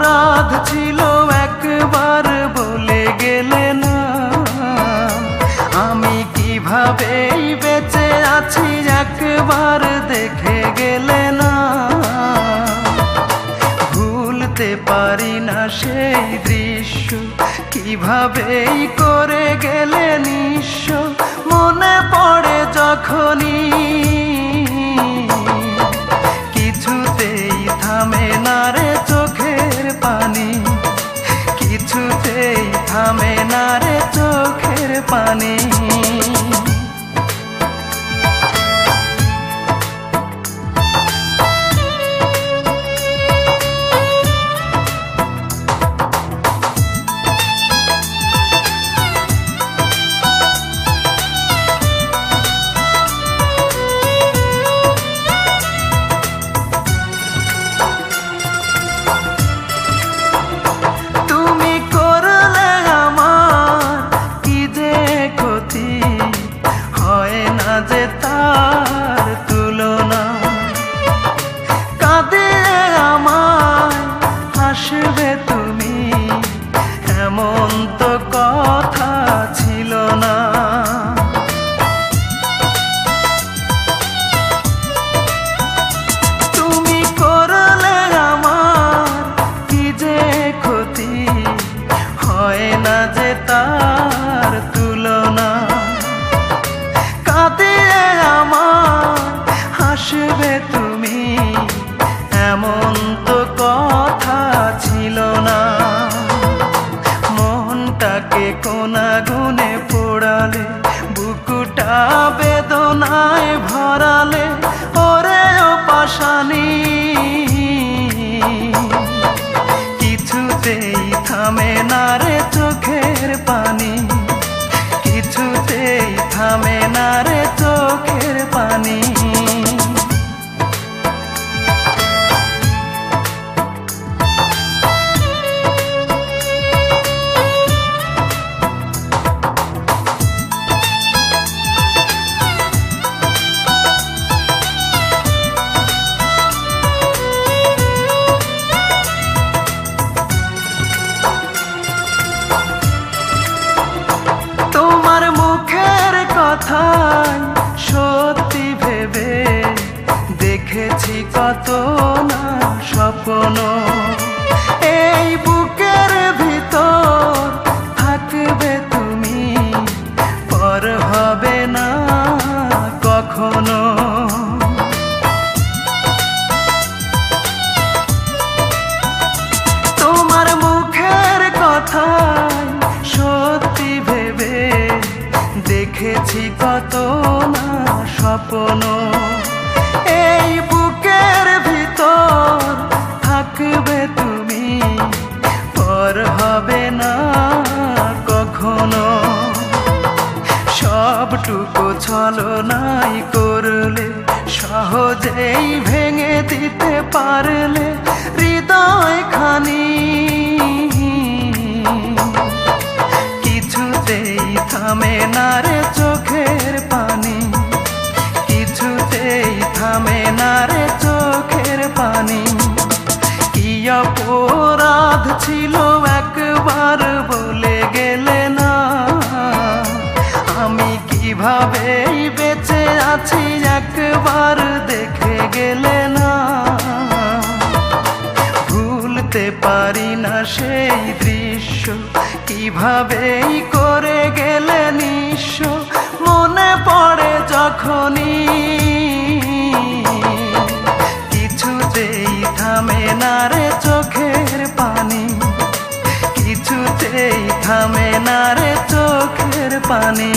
অপরাধ ছিল একবার বলে গেলে না। আমি কীভাবে বেঁচে আছি একবার দেখে গেলে না। ভুলতে পারি না সেই দৃশ্য, কিভাবেই করে গেলে নিঃস মনে পড়ে যখনই কিছুতেই থামে না রে পানি। কিছুতেই থামে না রে চোখের পানি। হাসবে তুমি। এমন তো কথা ছিল না। মনটাকে কোনা গুনে পোড়ালে, বুকুটা বেদনায় ভরালে, ওরে ও পাশানি। এই বুকের ভিতর থাকবে তুমি। পর হবে না কখনো। তোমার মুখের সত্যি ভেবে দেখেছি কত না স্বপ্ন। সবটুকু ছলনাই করলে, সহজেই ভেঙে দিতে পারলে হৃদয় খানি। কিছুতেই থামে না রে চোখের পানি, কিছুতেই থামে কীভাবে বেঁচে আছি, একবার দেখে গেলে না। ভুলতে পারি না সেই দৃশ্য, কিভাবেই করে গেলে নিঃস্ব। মনে পড়ে যখনই কিছুতেই থামে না রে চোখের পানি কিছুতেই থামে না রে চোখের পানি।